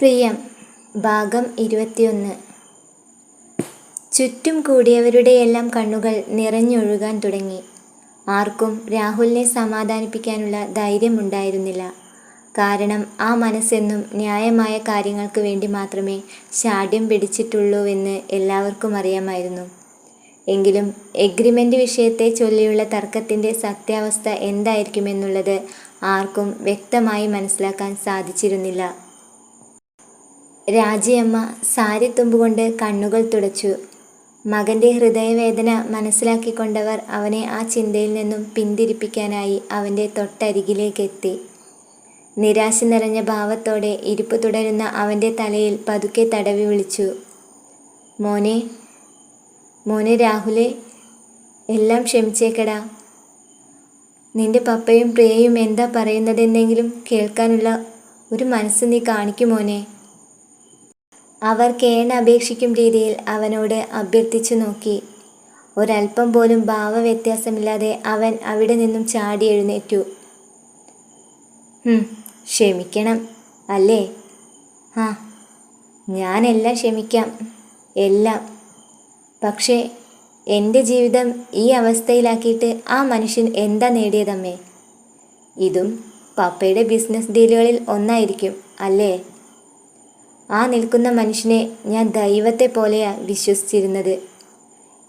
പ്രിയം ഭാഗം ഇരുപത്തിയൊന്ന്. ചുറ്റും കൂടിയവരുടെയെല്ലാം കണ്ണുകൾ നിറഞ്ഞൊഴുകാൻ തുടങ്ങി. ആർക്കും രാഹുലിനെ സമാധാനിപ്പിക്കാനുള്ള ധൈര്യമുണ്ടായിരുന്നില്ല കാരണം ആ മനസ്സെന്നും ന്യായമായ കാര്യങ്ങൾക്ക് വേണ്ടി മാത്രമേ ശാഠ്യം പിടിച്ചിട്ടുള്ളൂവെന്ന് എല്ലാവർക്കും അറിയാമായിരുന്നു. എങ്കിലും എഗ്രിമെന്റ് വിഷയത്തെ ചൊല്ലിയുള്ള തർക്കത്തിന്റെ സത്യാവസ്ഥ എന്തായിരിക്കുമെന്നുള്ളത് ആർക്കും വ്യക്തമായി മനസ്സിലാക്കാൻ സാധിച്ചിരുന്നില്ല. രാജിയമ്മ സാരിത്തുമ്പുകൊണ്ട് കണ്ണുകൾ തുടച്ചു. മകന്റെ ഹൃദയവേദന മനസ്സിലാക്കിക്കൊണ്ടവർ അവനെ ആ ചിന്തയിൽ നിന്നും പിന്തിരിപ്പിക്കാനായി അവന്റെ തൊട്ടരികിലേക്കെത്തി. നിരാശ നിറഞ്ഞ ഭാവത്തോടെ ഇരിപ്പ് തുടരുന്ന അവന്റെ തലയിൽ പതുക്കെ തടവി വിളിച്ചു. മോനെ മോനെ രാഹുലെ എല്ലാം ക്ഷമിച്ചേക്കടാ. നിന്റെ പപ്പയും പ്രിയയും എന്താ പറയുന്നതെന്നെങ്കിലും കേൾക്കാനുള്ള ഒരു മനസ്സ് നീ കാണിക്കുമോനെ? അവർ കേണപേക്ഷിക്കും രീതിയിൽ അവനോട് അഭ്യർത്ഥിച്ചു നോക്കി. ഒരല്പം പോലും ഭാവവ്യത്യാസമില്ലാതെ അവൻ അവിടെ നിന്നും ചാടി എഴുന്നേറ്റു. "ഹും, ക്ഷമിക്കണം അല്ലേ? ആ ഞാനെല്ലാം ക്ഷമിക്കാം എല്ലാം. പക്ഷേ എന്റെ ജീവിതം ഈ അവസ്ഥയിലാക്കിയിട്ട് ആ മനുഷ്യൻ എന്താ നേടിയതമ്മേ? ഇതും പപ്പയുടെ ബിസിനസ് ഡീലുകളിൽ ഒന്നായിരിക്കും അല്ലേ? ആ നിൽക്കുന്ന മനുഷ്യനെ ഞാൻ ദൈവത്തെ പോലെയാ വിശ്വസിച്ചിരുന്നത്.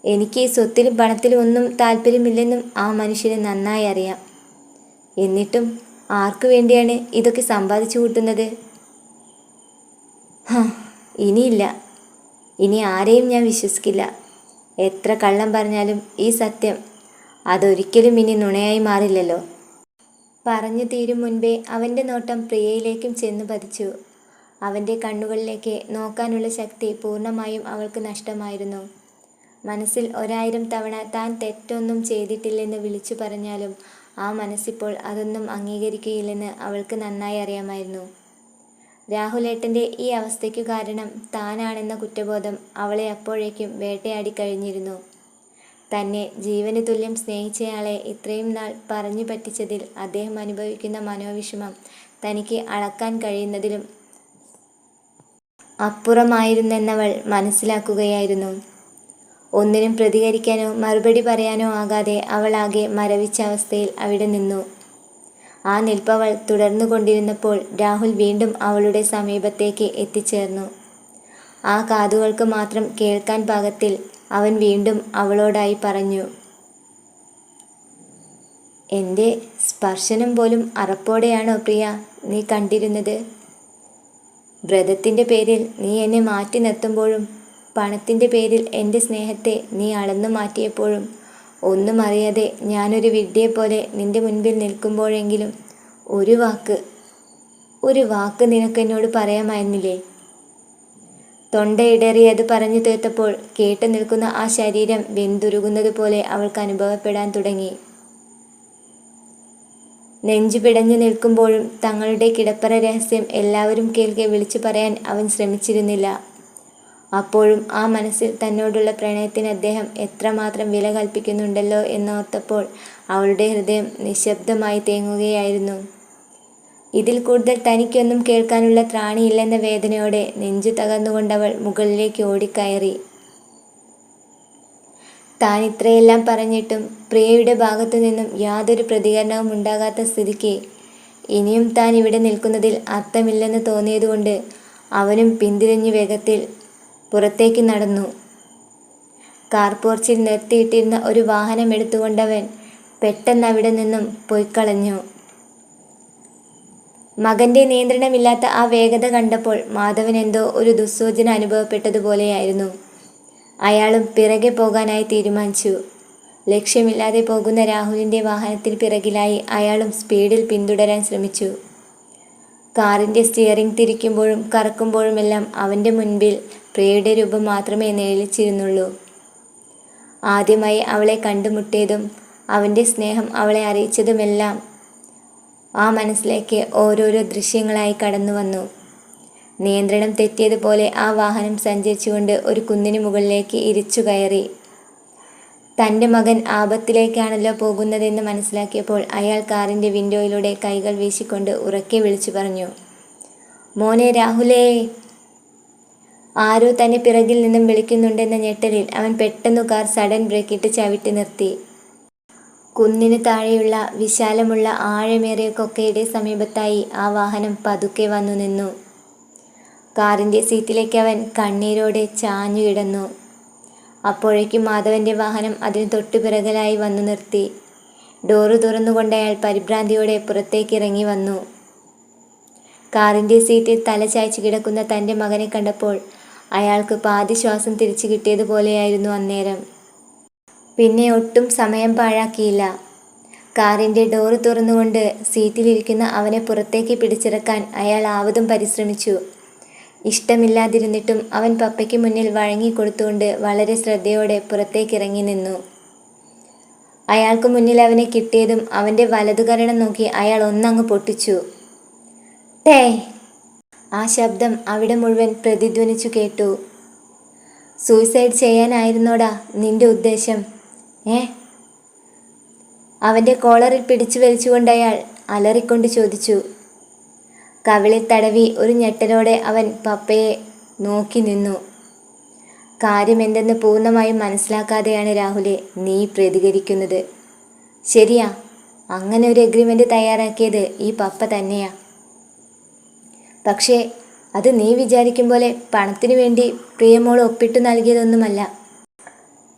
എനിക്ക് ഈ സ്വത്തിലും പണത്തിലും ഒന്നും താല്പര്യമില്ലെന്നും ആ മനുഷ്യനെ നന്നായി അറിയാം. എന്നിട്ടും ആർക്കു വേണ്ടിയാണ് ഇതൊക്കെ സമ്പാദിച്ചു കൂട്ടുന്നത്? ഇനിയില്ല. ഇനി ആരെയും ഞാൻ വിശ്വസിക്കില്ല. എത്ര കള്ളം പറഞ്ഞാലും ഈ സത്യം അതൊരിക്കലും ഇനി നുണയായി മാറില്ലല്ലോ. പറഞ്ഞു തീരും മുൻപേ അവന്റെ നോട്ടം പ്രിയയിലേക്കും ചെന്നു പതിച്ചു. അവന്റെ കണ്ണുകളിലേക്ക് നോക്കാനുള്ള ശക്തി പൂർണമായും അവൾക്ക് നഷ്ടമായിരുന്നു. മനസ്സിൽ ഒരായിരം തവണ താൻ തെറ്റൊന്നും ചെയ്തിട്ടില്ലെന്ന് വിളിച്ചു പറഞ്ഞാലും ആ മനസ്സിപ്പോൾ അതൊന്നും അംഗീകരിക്കുകയില്ലെന്ന് അവൾക്ക് നന്നായി അറിയാമായിരുന്നു. രാഹുലേട്ടന്റെ ഈ അവസ്ഥയ്ക്കു കാരണം താനാണെന്ന കുറ്റബോധം അവളെ അപ്പോഴേക്കും വേട്ടയാടി കഴിഞ്ഞിരുന്നു. തന്നെ ജീവന് തുല്യം സ്നേഹിച്ചയാളെ ഇത്രയും നാൾ പറഞ്ഞു പറ്റിച്ചതിൽ അദ്ദേഹം അനുഭവിക്കുന്ന മനോവിഷമം തനിക്ക് അളക്കാൻ കഴിയുന്നതിലും അപ്പുറമായിരുന്നെന്നവൾ മനസ്സിലാക്കുകയായിരുന്നു. ഒന്നിനും പ്രതികരിക്കാനോ മറുപടി പറയാനോ ആകാതെ അവൾ ആകെ മരവിച്ച അവസ്ഥയിൽ അവിടെ നിന്നു. ആ നിൽപ്പവൾ തുടർന്നു കൊണ്ടിരുന്നപ്പോൾ രാഹുൽ വീണ്ടും അവളുടെ സമീപത്തേക്ക് എത്തിച്ചേർന്നു. ആ കാതുകൾക്ക് മാത്രം കേൾക്കാൻ പാകത്തിൽ അവൻ വീണ്ടും അവളോടായി പറഞ്ഞു എന്റെ സ്പർശനം പോലും അറപ്പോടെയാണോ പ്രിയ നീ കണ്ടിരുന്നത്? വ്രതത്തിന്റെ പേരിൽ നീ എന്നെ മാറ്റി നിർത്തുമ്പോഴും പണത്തിന്റെ പേരിൽ എന്റെ സ്നേഹത്തെ നീ അളന്നു മാറ്റിയപ്പോഴും ഒന്നും അറിയാതെ ഞാനൊരു വിഡ്ഢിയെപ്പോലെ നിന്റെ മുൻപിൽ നിൽക്കുമ്പോഴെങ്കിലും ഒരു വാക്ക് ഒരു വാക്ക് നിനക്ക് എന്നോട് പറയാമായിരുന്നില്ലേ? തൊണ്ടയിടറി അത് പറഞ്ഞു തീർത്തപ്പോൾ കേട്ടു നിൽക്കുന്ന ആ ശരീരം വെന്തുരുകുന്നത് പോലെ അവൾക്ക് അനുഭവപ്പെടാൻ തുടങ്ങി. നെഞ്ചു പിടഞ്ഞു നിൽക്കുമ്പോഴും തങ്ങളുടെ കിടപ്പറ രഹസ്യം എല്ലാവരും കേൾക്കെ വിളിച്ചു പറയാൻ അവൻ ശ്രമിച്ചിരുന്നില്ല. അപ്പോഴും ആ മനസ്സിൽ തന്നോടുള്ള പ്രണയത്തിന് അദ്ദേഹം എത്രമാത്രം വില കൽപ്പിക്കുന്നുണ്ടല്ലോ എന്നോർത്തപ്പോൾ അവളുടെ ഹൃദയം നിശബ്ദമായി തേങ്ങുകയായിരുന്നു. ഇതിൽ കൂടുതൽ തനിക്കൊന്നും കേൾക്കാനുള്ള ത്രാണിയില്ലെന്ന വേദനയോടെ നെഞ്ചു തകർന്നുകൊണ്ടവൾ മുകളിലേക്ക് ഓടിക്കയറി. താൻ ഇത്രയെല്ലാം പറഞ്ഞിട്ടും പ്രിയയുടെ ഭാഗത്തു നിന്നും യാതൊരു പ്രതികരണവും ഉണ്ടാകാത്ത സ്ഥിതിക്ക് ഇനിയും താൻ ഇവിടെ നിൽക്കുന്നതിൽ അർത്ഥമില്ലെന്ന് തോന്നിയതുകൊണ്ട് അവനും പിന്തിരിഞ്ഞ് വേഗത്തിൽ പുറത്തേക്ക് നടന്നു. കാർ പോർച്ചിൽ നിർത്തിയിട്ടിരുന്ന ഒരു വാഹനം എടുത്തുകൊണ്ടവൻ പെട്ടെന്ന് അവിടെ നിന്നും പൊയ്ക്കളഞ്ഞു. മകന്റെ നിയന്ത്രണമില്ലാത്ത ആ വേഗത കണ്ടപ്പോൾ മാധവൻ എന്തോ ഒരു ദുസ്സൂചന അനുഭവപ്പെട്ടതുപോലെയായിരുന്നു. അയാളും പിറകെ പോകാനായി തീരുമാനിച്ചു. ലക്ഷ്യമില്ലാതെ പോകുന്ന രാഹുലിന്റെ വാഹനത്തിൽ പിറകിലായി അയാളും സ്പീഡിൽ പിന്തുടരാൻ ശ്രമിച്ചു. കാറിന്റെ സ്റ്റിയറിംഗ് തിരിക്കുമ്പോഴും കറക്കുമ്പോഴുമെല്ലാം അവന്റെ മുൻപിൽ പ്രിയയുടെ രൂപം മാത്രമേ നിഴലിച്ചിരുന്നുള്ളൂ. ആദ്യമായി അവളെ കണ്ടുമുട്ടിയതും അവന്റെ സ്നേഹം അവളെ അറിയിച്ചതുമെല്ലാം ആ മനസ്സിലേക്ക് ഓരോരോ ദൃശ്യങ്ങളായി കടന്നു വന്നു നിയന്ത്രണം തെറ്റിയതുപോലെ ആ വാഹനം സഞ്ചരിച്ചുകൊണ്ട് ഒരു കുന്നിന് മുകളിലേക്ക് ഇരിച്ചു കയറി. തന്റെ മകൻ ആപത്തിലേക്കാണല്ലോ പോകുന്നതെന്ന് മനസ്സിലാക്കിയപ്പോൾ അയാൾ കാറിന്റെ വിൻഡോയിലൂടെ കൈകൾ വീശിക്കൊണ്ട് ഉറക്കെ വിളിച്ചു പറഞ്ഞു മോനെ രാഹുലേ ആരോ തന്നെ പിറകിൽ നിന്നും വിളിക്കുന്നുണ്ടെന്ന ഞെട്ടലിൽ അവൻ പെട്ടെന്നു കാർ സഡൻ ബ്രേക്കിട്ട് ചവിട്ടി നിർത്തി. കുന്നിന് താഴെയുള്ള വിശാലമുള്ള ആഴമേറിയ കൊക്കയുടെ സമീപത്തായി ആ വാഹനം പതുക്കെ വന്നു നിന്നു. കാറിന്റെ സീറ്റിലേക്ക് അവൻ കണ്ണീരോടെ ചാഞ്ഞു കിടന്നു. അപ്പോഴേക്കും മാധവന്റെ വാഹനം അതിന് തൊട്ടു പിറകലായി വന്നു നിർത്തി. ഡോറ് തുറന്നുകൊണ്ട് അയാൾ പരിഭ്രാന്തിയോടെ പുറത്തേക്ക് ഇറങ്ങി വന്നു. കാറിന്റെ സീറ്റിൽ തലചായ്ച്ചു കിടക്കുന്ന തന്റെ മകനെ കണ്ടപ്പോൾ അയാൾക്ക് പാതി ശ്വാസം തിരിച്ചു കിട്ടിയതുപോലെയായിരുന്നു അന്നേരം. പിന്നെ ഒട്ടും സമയം പാഴാക്കിയില്ല. കാറിന്റെ ഡോറ് തുറന്നുകൊണ്ട് സീറ്റിലിരിക്കുന്ന അവനെ പുറത്തേക്ക് പിടിച്ചിറക്കാൻ അയാൾ ആവതും പരിശ്രമിച്ചു. ഇഷ്ടമില്ലാതിരുന്നിട്ടും അവൻ പപ്പയ്ക്ക് മുന്നിൽ വഴങ്ങിക്കൊടുത്തുകൊണ്ട് വളരെ ശ്രദ്ധയോടെ പുറത്തേക്ക് ഇറങ്ങി നിന്നു. അയാൾക്ക് മുന്നിൽ അവനെ കിട്ടിയതും അവന്റെ വലതുകരണം നോക്കി അയാൾ ഒന്നങ്ങ് പൊട്ടിച്ചു. ടേ ആ ശബ്ദം അവിടെ മുഴുവൻ പ്രതിധ്വനിച്ചു കേട്ടു. സൂയിസൈഡ് ചെയ്യാനായിരുന്നോടാ നിന്റെ ഉദ്ദേശം ഏ? അവന്റെ കോളറിൽ പിടിച്ചു വലിച്ചുകൊണ്ട് അയാൾ അലറിക്കൊണ്ട് ചോദിച്ചു. കവിളിൽ തടവി ഒരു ഞെട്ടലോടെ അവൻ പപ്പയെ നോക്കി നിന്നു. കാര്യം കാര്യമെന്തെന്ന് പൂർണമായും മനസ്സിലാക്കാതെയാണ് രാഹുലെ നീ പ്രതികരിക്കുന്നത്. ശരിയാ അങ്ങനെ ഒരു എഗ്രിമെന്റ് തയ്യാറാക്കിയത് ഈ പപ്പ തന്നെയാ. പക്ഷേ അത് നീ വിചാരിക്കും പോലെ പണത്തിനു വേണ്ടി പ്രിയമോൾ ഒപ്പിട്ടു നൽകിയതൊന്നുമല്ല.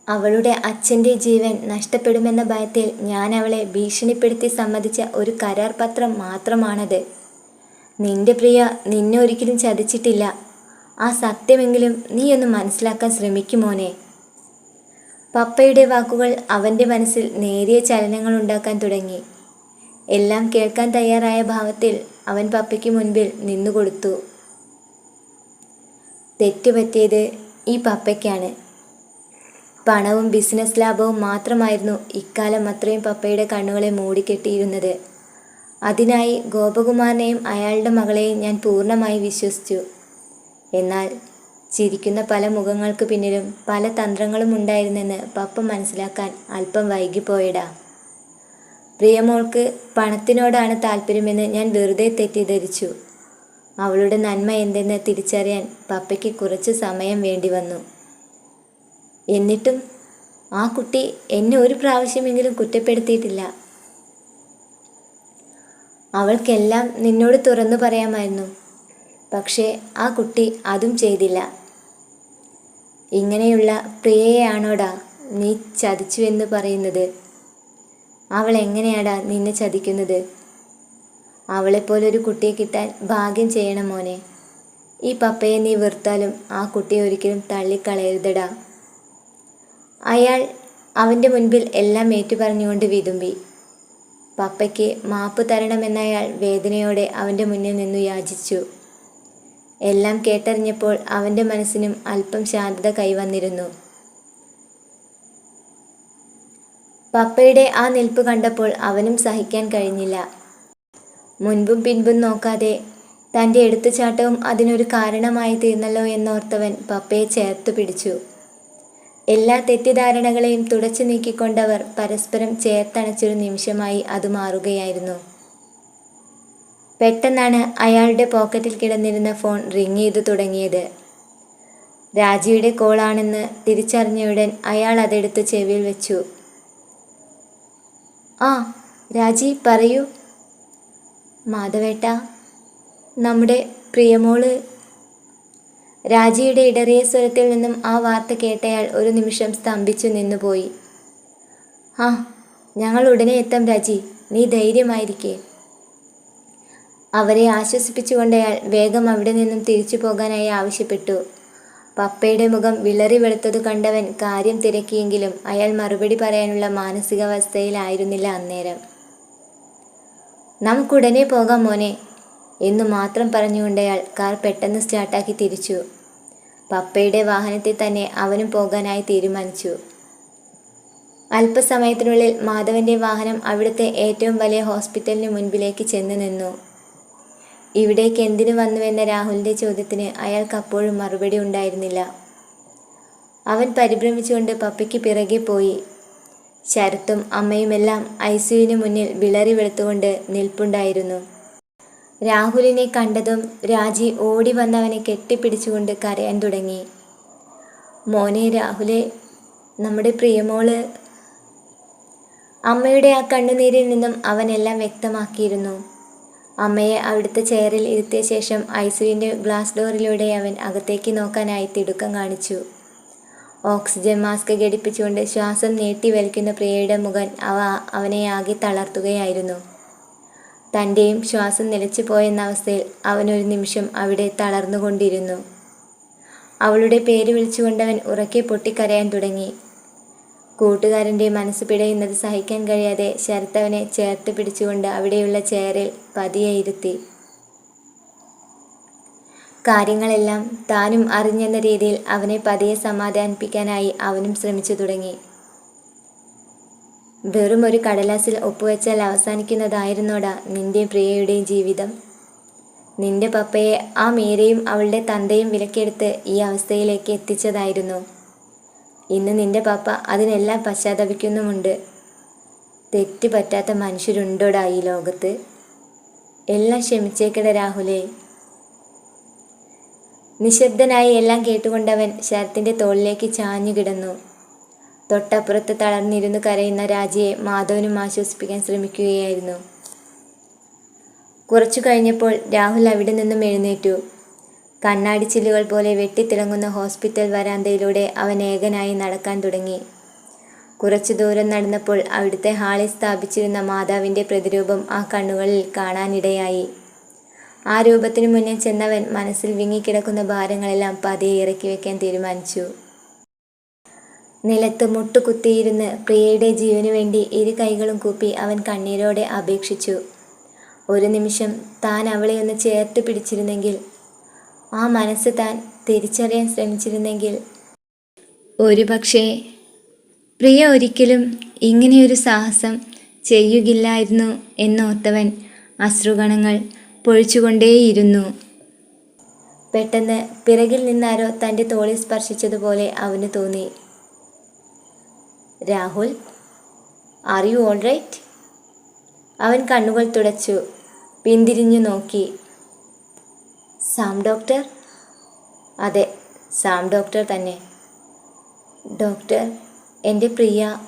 അവളുടെ അച്ഛന്റെ ജീവൻ നഷ്ടപ്പെടുമെന്ന ഭയത്തിൽ ഞാൻ അവളെ ഭീഷണിപ്പെടുത്തി സമ്മതിച്ച ഒരു കരാർ പത്രം മാത്രമാണത്. നിന്റെ പ്രിയ നിന്നെ ഒരിക്കലും ചതിച്ചിട്ടില്ല. ആ സത്യമെങ്കിലും നീ ഒന്ന് മനസ്സിലാക്കാൻ ശ്രമിക്കുമോനെ പപ്പയുടെ വാക്കുകൾ അവന്റെ മനസ്സിൽ നേരിയ ചലനങ്ങൾ ഉണ്ടാക്കാൻ തുടങ്ങി. എല്ലാം കേൾക്കാൻ തയ്യാറായ ഭാവത്തിൽ അവൻ പപ്പയ്ക്ക് മുൻപിൽ നിന്നുകൊടുത്തു. തെറ്റുപറ്റിയത് ഈ പപ്പയ്ക്കാണ്. പണവും ബിസിനസ് ലാഭവും മാത്രമായിരുന്നു ഇക്കാലം അത്രയും പപ്പയുടെ കണ്ണുകളെ മൂടിക്കെട്ടിയിരുന്നത്. അതിനായി ഗോപകുമാരനെയും അയാളുടെ മകളെയും ഞാൻ പൂർണമായി വിശ്വസിച്ചു. എന്നാൽ ചിരിക്കുന്ന പല മുഖങ്ങൾക്ക് പിന്നിലും പല തന്ത്രങ്ങളും ഉണ്ടായിരുന്നെന്ന് പപ്പ മനസ്സിലാക്കാൻ അല്പം വൈകിപ്പോയടാ. പ്രിയമോൾക്ക് പണത്തിനോടാണ് താല്പര്യമെന്ന് ഞാൻ വെറുതെ തെറ്റിദ്ധരിച്ചു. അവളുടെ നന്മ എന്തെന്ന് തിരിച്ചറിയാൻ പപ്പയ്ക്ക് കുറച്ച് സമയം വേണ്ടി വന്നു. എന്നിട്ടും ആ കുട്ടി എന്നെ ഒരു പ്രാവശ്യമെങ്കിലും കുറ്റപ്പെടുത്തിയിട്ടില്ല. അവൾക്കെല്ലാം നിന്നോട് തുറന്നു പറയാമായിരുന്നു. പക്ഷേ ആ കുട്ടി അതും ചെയ്തില്ല. ഇങ്ങനെയുള്ള പ്രിയയാണോടാ നീ ചതിച്ചു എന്ന് പറയുന്നത്? അവൾ എങ്ങനെയാടാ നിന്നെ ചതിക്കുന്നത്? അവളെപ്പോലൊരു കുട്ടിയെ കിട്ടാൻ ഭാഗ്യം ചെയ്യണം മോനെ. ഈ പപ്പയെ നീ വെറുത്താലും ആ കുട്ടിയെ ഒരിക്കലും തള്ളിക്കളയരുതടാ. അയാൾ അവന്റെ മുൻപിൽ എല്ലാം ഏറ്റുപറഞ്ഞുകൊണ്ട് വിതുമ്പി. പപ്പയ്ക്ക് മാപ്പ് തരണമെന്നയാൾ വേദനയോടെ അവന്റെ മുന്നിൽ നിന്നു യാചിച്ചു. എല്ലാം കേട്ടറിഞ്ഞപ്പോൾ അവന്റെ മനസ്സിനും അല്പം ശാന്തത കൈവന്നിരുന്നു. പപ്പയുടെ ആ നിൽപ്പ് കണ്ടപ്പോൾ അവനും സഹിക്കാൻ കഴിഞ്ഞില്ല. മുൻപും പിൻപും നോക്കാതെ തന്റെ എടുത്തുചാട്ടവും അതിനൊരു കാരണമായി തീർന്നല്ലോ എന്നോർത്തവൻ പപ്പയെ ചേർത്ത് പിടിച്ചു. എല്ലാ തെറ്റിദ്ധാരണകളെയും തുടച്ചു നീക്കിക്കൊണ്ടവർ പരസ്പരം ചേർത്തണച്ചൊരു നിമിഷമായി അത് മാറുകയായിരുന്നു. പെട്ടെന്നാണ് അയാളുടെ പോക്കറ്റിൽ കിടന്നിരുന്ന ഫോൺ റിങ് ചെയ്തു തുടങ്ങിയത്. രാജിയുടെ കോളാണെന്ന് തിരിച്ചറിഞ്ഞയുടൻ അയാൾ അതെടുത്ത് ചെവിയിൽ വെച്ചു. ആ രാജി പറയൂ. മാധവേട്ട നമ്മുടെ പ്രിയമോൾ രാജിയുടെ ഇടറിയ സ്വരത്തിൽ നിന്നും ആ വാർത്ത കേട്ടയാൾ ഒരു നിമിഷം സ്തംഭിച്ചു നിന്നുപോയി. ആ ഞങ്ങൾ ഉടനെ എത്താം രാജി. നീ ധൈര്യമായിരിക്കേ. അവരെ ആശ്വസിപ്പിച്ചുകൊണ്ടയാൾ വേഗം അവിടെ നിന്നും തിരിച്ചു പോകാനായി ആവശ്യപ്പെട്ടു. പപ്പയുടെ മുഖം വിളറി വെളുത്തത് കണ്ടവൻ കാര്യം തിരക്കിയെങ്കിലും അയാൾ മറുപടി പറയാനുള്ള മാനസികാവസ്ഥയിലായിരുന്നില്ല അന്നേരം. നമുക്കുടനെ പോകാം മോനെ എന്നു മാത്രം പറഞ്ഞുകൊണ്ടയാൾ കാർ പെട്ടെന്ന് സ്റ്റാർട്ടാക്കി തിരിച്ചു. പപ്പയുടെ വാഹനത്തിൽ തന്നെ അവനും പോകാനായി തീരുമാനിച്ചു. അല്പസമയത്തിനുള്ളിൽ മാധവന്റെ വാഹനം അവിടുത്തെ ഏറ്റവും വലിയ ഹോസ്പിറ്റലിന് മുൻപിലേക്ക് ചെന്ന് നിന്നു. ഇവിടേക്ക് എന്തിനു വന്നുവെന്ന രാഹുലിന്റെ ചോദ്യത്തിന് അയാൾക്ക് അപ്പോഴും മറുപടി ഉണ്ടായിരുന്നില്ല. അവൻ പരിഭ്രമിച്ചുകൊണ്ട് പപ്പയ്ക്ക് പിറകെ പോയി. ശരത്തും അമ്മയുമെല്ലാം ഐ സിയുവിന് മുന്നിൽ വിളറി വെളുത്തുകൊണ്ട് നിൽപ്പുണ്ടായിരുന്നു. രാഹുലിനെ കണ്ടതും രാജി ഓടി വന്നവനെ കെട്ടിപ്പിടിച്ചുകൊണ്ട് കരയാൻ തുടങ്ങി. മോനെ രാഹുലെ നമ്മുടെ പ്രിയമോൾ. അമ്മയുടെ ആ കണ്ണുനീരിൽ നിന്നും അവനെല്ലാം വ്യക്തമാക്കിയിരുന്നു. അമ്മയെ അവിടുത്തെ ചെയറിൽ ഇരുത്തിയ ശേഷം ഐസുവിന്റെ ഗ്ലാസ് ഡോറിലൂടെ അവൻ അകത്തേക്ക് നോക്കാനായി തിടുക്കം കാണിച്ചു. ഓക്സിജൻ മാസ്ക് ഘടിപ്പിച്ചുകൊണ്ട് ശ്വാസം നീട്ടി വലിക്കുന്ന പ്രിയയുടെ മുഖം അവ അവനെ ആകെ തളർത്തുകയായിരുന്നു. തന്റെയും ശ്വാസം നിലച്ചു പോയെന്ന അവസ്ഥയിൽ അവനൊരു നിമിഷം അവിടെ തളർന്നുകൊണ്ടിരുന്നു. അവളുടെ പേര് വിളിച്ചുകൊണ്ടവൻ ഉറക്കെ പൊട്ടിക്കരയാൻ തുടങ്ങി. കൂട്ടുകാരന്റെ മനസ്സ് പിടയുന്നത് സഹിക്കാൻ കഴിയാതെ ശരത്തവനെ ചേർത്ത് പിടിച്ചുകൊണ്ട് അവിടെയുള്ള ചെയറിൽ പതിയെ ഇരുത്തി. കാര്യങ്ങളെല്ലാം താനും അറിഞ്ഞെന്ന രീതിയിൽ അവനെ പതിയെ സമാധാനിപ്പിക്കാനായി അവനും ശ്രമിച്ചു തുടങ്ങി. വെറും ഒരു കടലാസിൽ ഒപ്പുവെച്ചാൽ അവസാനിക്കുന്നതായിരുന്നോടാ നിന്റെ പ്രിയയുടെയും ജീവിതം. നിന്റെ പപ്പയെ ആ മീരയും അവളുടെ തന്തയും വിലക്കെടുത്ത് ഈ അവസ്ഥയിലേക്ക് എത്തിച്ചതായിരുന്നു. ഇന്ന് നിന്റെ പപ്പ അതിനെല്ലാം പശ്ചാത്തപിക്കുന്നുമുണ്ട്. തെറ്റ് പറ്റാത്ത മനുഷ്യരുണ്ടോടാ ഈ ലോകത്ത്? എല്ലാം ക്ഷമിച്ചേക്കട രാഹുലേ. നിശബ്ദനായി എല്ലാം കേട്ടുകൊണ്ടവൻ ശരത്തിന്റെ തോളിലേക്ക് ചാഞ്ഞു കിടന്നു തൊട്ടപ്പുറത്ത് തളർന്നിരുന്നു കരയുന്ന രാജയെ മാധവനും ആശ്വസിപ്പിക്കാൻ ശ്രമിക്കുകയായിരുന്നു. കുറച്ചു കഴിഞ്ഞപ്പോൾ രാഹുൽ അവിടെ നിന്നും എഴുന്നേറ്റു. കണ്ണാടി ചില്ലുകൾ പോലെ വെട്ടിത്തിളങ്ങുന്ന ഹോസ്പിറ്റൽ വരാന്തയിലൂടെ അവൻ ഏകനായി നടക്കാൻ തുടങ്ങി. കുറച്ചു ദൂരം നടന്നപ്പോൾ അവിടുത്തെ ഹാളിൽ സ്ഥാപിച്ചിരുന്ന മാതാവിന്റെ പ്രതിരൂപം ആ കണ്ണുകളിൽ കാണാനിടയായി. ആ രൂപത്തിനു മുന്നിൽ ചെന്നവൻ മനസ്സിൽ വിങ്ങിക്കിടക്കുന്ന ഭാരങ്ങളെല്ലാം പതിയെ ഇറക്കി വയ്ക്കാൻ തീരുമാനിച്ചു. നിലത്ത് മുട്ടുകുത്തിയിരുന്ന് പ്രിയയുടെ ജീവന് വേണ്ടി ഇരു കൈകളും കൂപ്പി അവൻ കണ്ണീരോടെ അപേക്ഷിച്ചു. ഒരു നിമിഷം താൻ അവളെ ഒന്ന് ചേർത്ത് പിടിച്ചിരുന്നെങ്കിൽ ആ മനസ്സ് താൻ തിരിച്ചറിയാൻ ശ്രമിച്ചിരുന്നെങ്കിൽ. ഒരു പക്ഷേ പ്രിയ ഒരിക്കലും ഇങ്ങനെയൊരു സാഹസം ചെയ്യുകില്ലായിരുന്നു എന്നോർത്തവൻ അശ്രുഗണങ്ങൾ പൊഴിച്ചുകൊണ്ടേയിരുന്നു. പെട്ടെന്ന് പിറകിൽ നിന്നാരോ തന്റെ തോളിൽ സ്പർശിച്ചതുപോലെ അവന് തോന്നി. Rahul are you all right അവൻ കണ്ണുകൾ തുടച്ചു പിന്തിരിഞ്ഞു നോക്കി. Sam doctor? അതെ സാം ഡോക്ടർ തന്നെ. ഡോക്ടർ എന്റെ പ്രിയ.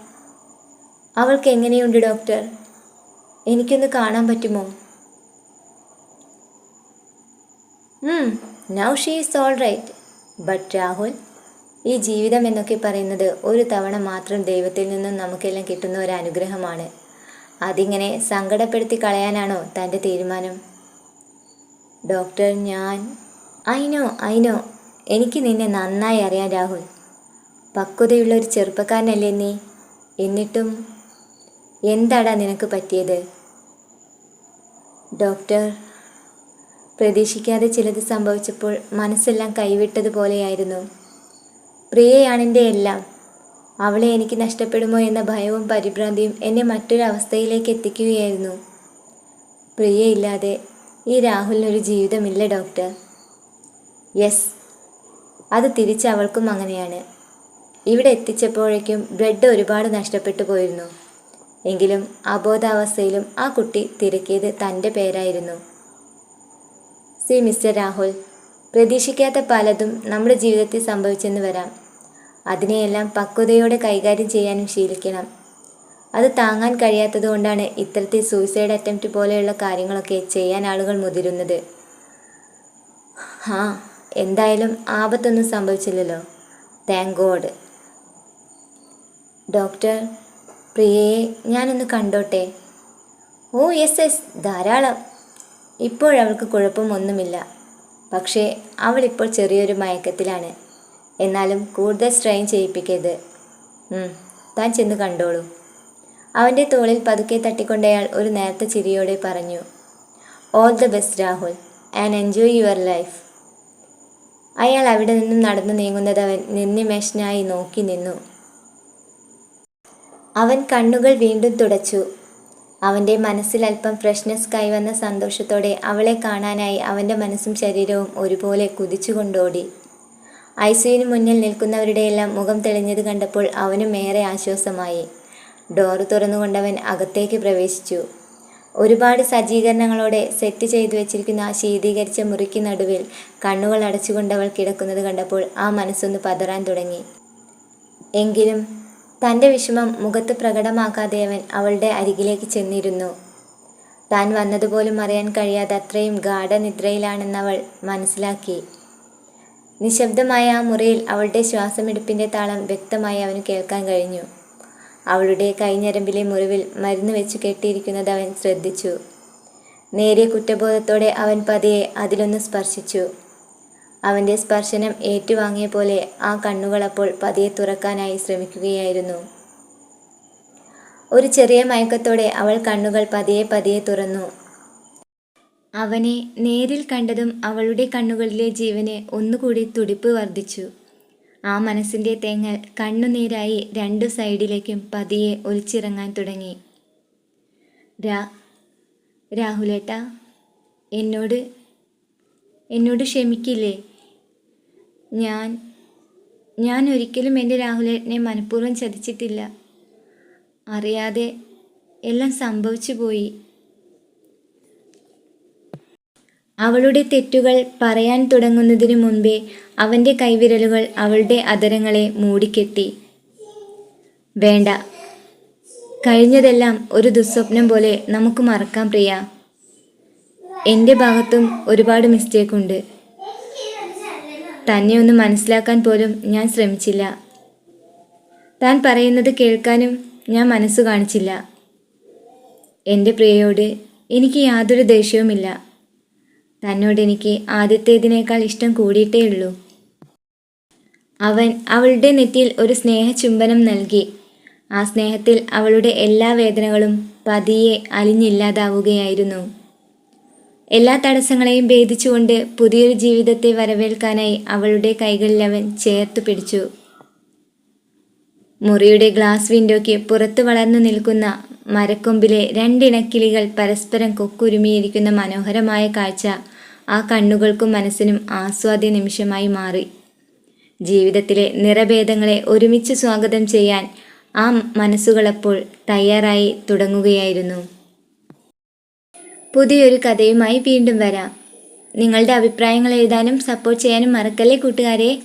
അവൾക്ക് എങ്ങനെയുണ്ട് ഡോക്ടർ? എനിക്കൊന്ന് കാണാൻ പറ്റുമോ? Now she is all right but Rahul ഈ ജീവിതം എന്നൊക്കെ പറയുന്നത് ഒരു തവണ മാത്രം ദൈവത്തിൽ നിന്നും നമുക്കെല്ലാം കിട്ടുന്ന ഒരു അനുഗ്രഹമാണ്. അതിങ്ങനെ സങ്കടപ്പെടുത്തി കളയാനാണോ തന്റെ തീരുമാനം? ഡോക്ടർ ഞാൻ. അയിനോ അയിനോ എനിക്ക് നിന്നെ നന്നായി അറിയാം രാഹുൽ. പക്വതയുള്ള ഒരു ചെറുപ്പക്കാരനല്ലേ നീ. എന്നിട്ടും എന്താടാ നിനക്ക് പറ്റിയത്? ഡോക്ടർ പ്രതീക്ഷിക്കാതെ ചിലത് സംഭവിച്ചപ്പോൾ മനസ്സെല്ലാം കൈവിട്ടതുപോലെയായിരുന്നു. പ്രിയയാണെന്റെ എല്ലാം. അവളെ എനിക്ക് നഷ്ടപ്പെടുമോ എന്ന ഭയവും പരിഭ്രാന്തിയും എന്നെ മറ്റൊരവസ്ഥയിലേക്ക് എത്തിക്കുകയായിരുന്നു. പ്രിയയില്ലാതെ ഈ രാഹുലിനൊരു ജീവിതമില്ല ഡോക്ടർ. യെസ് അത് തിരിച്ച് അവൾക്കും അങ്ങനെയാണ്. ഇവിടെ എത്തിച്ചപ്പോഴേക്കും ബ്ലഡ് ഒരുപാട് നഷ്ടപ്പെട്ടു പോയിരുന്നു. എങ്കിലും അബോധാവസ്ഥയിലും ആ കുട്ടി തിരക്കിയത് തന്റെ പേരായിരുന്നു. സി മിസ്റ്റർ രാഹുൽ പ്രതീക്ഷിക്കാത്ത പലതും നമ്മുടെ ജീവിതത്തിൽ സംഭവിച്ചെന്ന് വരാം. അതിനെയെല്ലാം പക്വതയോടെ കൈകാര്യം ചെയ്യാനും ശീലിക്കണം. അത് താങ്ങാൻ കഴിയാത്തതുകൊണ്ടാണ് ഇത്തരത്തിൽ സൂയിസൈഡ് അറ്റംപ്റ്റ് പോലെയുള്ള കാര്യങ്ങളൊക്കെ ചെയ്യാൻ ആളുകൾ മുതിരുന്നത്. ആ എന്തായാലും ആപത്തൊന്നും സംഭവിച്ചില്ലല്ലോ. താങ്ക് ഗോഡ് ഡോക്ടർ പ്രിയയെ ഞാനൊന്ന് കണ്ടോട്ടെ? ഓ യെസ് യെസ് ധാരാളം. ഇപ്പോഴവൾക്ക് കുഴപ്പമൊന്നുമില്ല. പക്ഷേ അവളിപ്പോൾ ചെറിയൊരു മയക്കത്തിലാണ്. എന്നാലും കൂടുതൽ സ്ട്രെയിൻ ചെയ്യിപ്പിക്കരുത്. താൻ ചെന്ന് കണ്ടോളൂ. അവന്റെ തോളിൽ പതുക്കെ തട്ടിക്കൊണ്ടയാൾ ഒരു നേരത്തെ ചിരിയോടെ പറഞ്ഞു all the best Rahul and enjoy your life അയാൾ അവിടെ നിന്നും നടന്നു നീങ്ങുന്നത് അവൻ നിന്നിമേഷനായി നോക്കി നിന്നു. അവൻ കണ്ണുകൾ വീണ്ടും തുടച്ചു. അവന്റെ മനസ്സിൽ അല്പം ഫ്രഷ്നെസ് കൈവന്ന സന്തോഷത്തോടെ അവളെ കാണാനായി അവന്റെ മനസ്സും ശരീരവും ഒരുപോലെ കുതിച്ചുകൊണ്ടോടി. ഐസുവിന് മുന്നിൽ നിൽക്കുന്നവരുടെയെല്ലാം മുഖം തെളിഞ്ഞത് കണ്ടപ്പോൾ അവനും ഏറെ ആശ്വാസമായി. ഡോർ തുറന്നുകൊണ്ടവൻ അകത്തേക്ക് പ്രവേശിച്ചു. ഒരുപാട് സജ്ജീകരണങ്ങളോടെ സെറ്റ് ചെയ്തു വെച്ചിരിക്കുന്ന ആ ശീതീകരിച്ച മുറിക്ക് നടുവിൽ കണ്ണുകൾ അടച്ചുകൊണ്ടവൾ കിടക്കുന്നത് കണ്ടപ്പോൾ ആ മനസ്സൊന്ന് പതറാൻ തുടങ്ങി. എങ്കിലും തന്റെ വിഷമം മുഖത്ത് പ്രകടമാക്കാതെ അവൻ അവളുടെ അരികിലേക്ക് ചെന്നിരുന്നു. താൻ വന്നതുപോലും അറിയാൻ കഴിയാതെ അത്രയും ഗാഠനിദ്രയിലാണെന്നവൾ മനസ്സിലാക്കി. നിശബ്ദമായ ആ മുറിയിൽ അവളുടെ ശ്വാസമെടുപ്പിന്റെ താളം വ്യക്തമായി അവന് കേൾക്കാൻ കഴിഞ്ഞു. അവളുടെ കൈഞ്ഞരമ്പിലെ മുറിവിൽ മരുന്ന് വെച്ച് കെട്ടിയിരിക്കുന്നത് അവൻ ശ്രദ്ധിച്ചു. നേരിയ കുറ്റബോധത്തോടെ അവൻ പതിയെ അതിലൊന്ന് സ്പർശിച്ചു. അവന്റെ സ്പർശനം ഏറ്റുവാങ്ങിയ പോലെ ആ കണ്ണുകൾ അപ്പോൾ പതിയെ തുറക്കാനായി ശ്രമിക്കുകയായിരുന്നു. ഒരു ചെറിയ മയക്കത്തോടെ അവൾ കണ്ണുകൾ പതിയെ പതിയെ തുറന്നു. അവനെ നേരിൽ കണ്ടതും അവളുടെ കണ്ണുകളിലെ ജീവന് ഒന്നുകൂടി തുടിപ്പ് വർദ്ധിച്ചു. ആ മനസ്സിന്റെ തേങ്ങൽ കണ്ണുനീരായി രണ്ടു സൈഡിലേക്കും പതിയെ ഒലിച്ചിറങ്ങാൻ തുടങ്ങി. രാ രാഹുലേട്ട എന്നോട് എന്നോട് ക്ഷമിക്കില്ലേ? ഞാൻ ഞാൻ ഒരിക്കലും എന്റെ രാഹുലേട്ടനെ മനഃപൂർവം ചതിച്ചിട്ടില്ല. അറിയാതെ എല്ലാം സംഭവിച്ചു പോയി. അവളുടെ തെറ്റുകൾ പറയാൻ തുടങ്ങുന്നതിന് മുൻപേ അവന്റെ കൈവിരലുകൾ അവളുടെ അധരങ്ങളെ മൂടിക്കെട്ടി. വേണ്ട. കഴിഞ്ഞതെല്ലാം ഒരു ദുസ്വപ്നം പോലെ നമുക്ക് മറക്കാം പ്രിയ. എന്റെ ഭാഗത്തും ഒരുപാട് മിസ്റ്റേക്ക് ഉണ്ട്. തന്നെ ഒന്ന് മനസ്സിലാക്കാൻ പോലും ഞാൻ ശ്രമിച്ചില്ല. താൻ പറയുന്നത് കേൾക്കാനും ഞാൻ മനസ്സ് കാണിച്ചില്ല. എന്റെ പ്രിയയോട് എനിക്ക് യാതൊരു ദേഷ്യവുമില്ല. തന്നോട് എനിക്ക് ആദ്യത്തേതിനേക്കാൾ ഇഷ്ടം കൂടിയിട്ടേ ഉള്ളൂ. അവൻ അവളുടെ നെറ്റിയിൽ ഒരു സ്നേഹചുംബനം നൽകി. ആ സ്നേഹത്തിൽ അവളുടെ എല്ലാ വേദനകളും പതിയെ അലിഞ്ഞില്ലാതാവുകയായിരുന്നു. എല്ലാ തടസ്സങ്ങളെയും ഭേദിച്ചുകൊണ്ട് പുതിയൊരു ജീവിതത്തെ വരവേൽക്കാനായി അവളുടെ കൈകളിൽ അവൻ ചേർത്ത് പിടിച്ചു. മുറിയുടെ ഗ്ലാസ് വിൻഡോയ്ക്ക് പുറത്തു വളർന്നു നിൽക്കുന്ന മരക്കൊമ്പിലെ രണ്ടിണക്കിളികൾ പരസ്പരം കൊക്കുരുമിയിരിക്കുന്ന മനോഹരമായ കാഴ്ച ആ കണ്ണുകൾക്കും മനസ്സിനും ആസ്വാദ്യ നിമിഷമായി മാറി. ജീവിതത്തിലെ നിറഭേദങ്ങളെ ഒരുമിച്ച് സ്വാഗതം ചെയ്യാൻ ആ മനസ്സുകളപ്പോൾ തയ്യാറായി തുടങ്ങുകയായിരുന്നു. പുതിയൊരു കഥയുമായി വീണ്ടും വരാം. നിങ്ങളുടെ അഭിപ്രായങ്ങൾ എഴുതാനും സപ്പോർട്ട് ചെയ്യാനും മറക്കല്ലേ കൂട്ടുകാരെ?